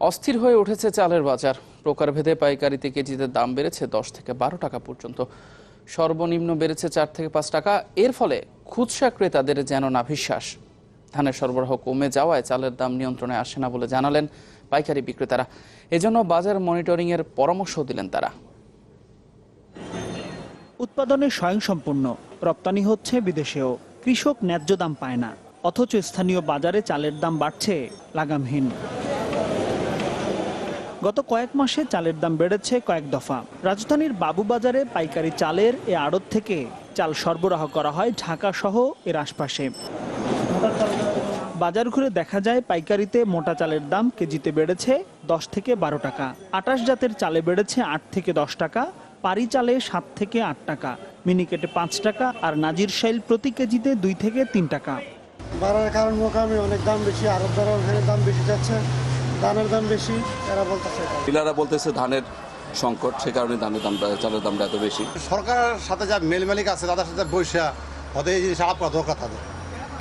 অস্থির হয়ে উঠেছে চালের বাজার। প্রকারভেদে পাইকারিতে কেজিতে দাম বেড়েছে দশ থেকে বারো টাকা পর্যন্ত। সর্বনিম্ন বেড়েছে চার থেকে পাঁচ টাকা। এর ফলে খুচরা ক্রেতাদের যেন নাভিশ্বাস। ধানের সরবরাহ কমে যাওয়ায় চালের দাম নিয়ন্ত্রণে আসে না বলে জানালেন পাইকারি বিক্রেতারা। এজন্য বাজার মনিটরিংয়ের পরামর্শ দিলেন তারা। উৎপাদনে স্বয়ংসম্পূর্ণ। রপ্তানি হচ্ছে বিদেশেও। কৃষক ন্যায্য দাম পায় না। অথচ স্থানীয় বাজারে চালের দাম বাড়ছে লাগামহীন। গত কয়েক মাসে চালের দাম বেড়েছে কয়েক দফা। রাজধানীর বাবুবাজারে পাইকারি চালের এ আড়ত থেকে চাল সরবরাহ করা হয় ঢাকা সহ এর আশপাশে। বাজার ঘুরে দেখা যায় পাইকারিতে মোটা চালের দাম কেজিতে বেড়েছে দশ থেকে বারো টাকা। আটাশ জাতের চালে বেড়েছে আট থেকে দশ টাকা, পারি চালে সাত থেকে আট টাকা মিনিকেটে পাঁচ টাকা আর নাজির শাইল প্রতি কেজিতে দুই থেকে তিন টাকা। বাড়ার কারণ মোকামে অনেক দাম বেশি আরব দাম বেশি যাচ্ছে। ধানের দাম বেশি এরা বলতেছে। ডিলাররা বলতেছে ধানের সংকট সে কারণে ধানের দামটা চালের দামটা এত বেশি। সরকারের সাথে যা মেল মালিক আছে তাদের সাথে বৈশা ওদের এই জিনিস করা দরকার তাদের।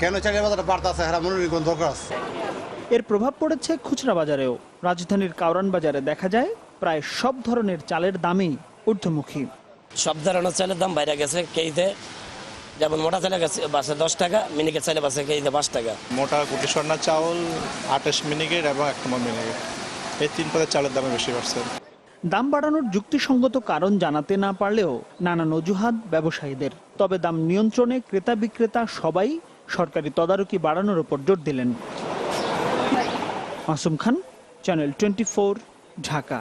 কেন চাকরির বাজারটা বাড়তে আছে হ্যাঁ মনোনয়ন দরকার আছে? এর প্রভাব পড়েছে খুচরা বাজারেও। রাজধানীর কাউরান বাজারে দেখা যায় প্রায় সব ধরনের চালের দামই ঊর্ধ্বমুখী। সব ধরনের চালের দাম বাইরে গেছে কেজিতে যেমন মোটা গেছে বাসে দশ টাকা মিনিকেট চাইলে বাসে কেজিতে পাঁচ টাকা। মোটা কুটি স্বর্ণা চাউল আঠাশ মিনিকেট এবং এক নম্বর মিনিকেট এই তিন পদের চালের দামে বেশি বাড়ছে। দাম বাড়ানোর যুক্তিসঙ্গত কারণ জানাতে না পারলেও নানান অজুহাত ব্যবসায়ীদের। তবে দাম নিয়ন্ত্রণে ক্রেতা বিক্রেতা সবাই সরকারি তদারকি বাড়ানোর উপর জোর দিলেন। Masum Khan channel twenty Dhaka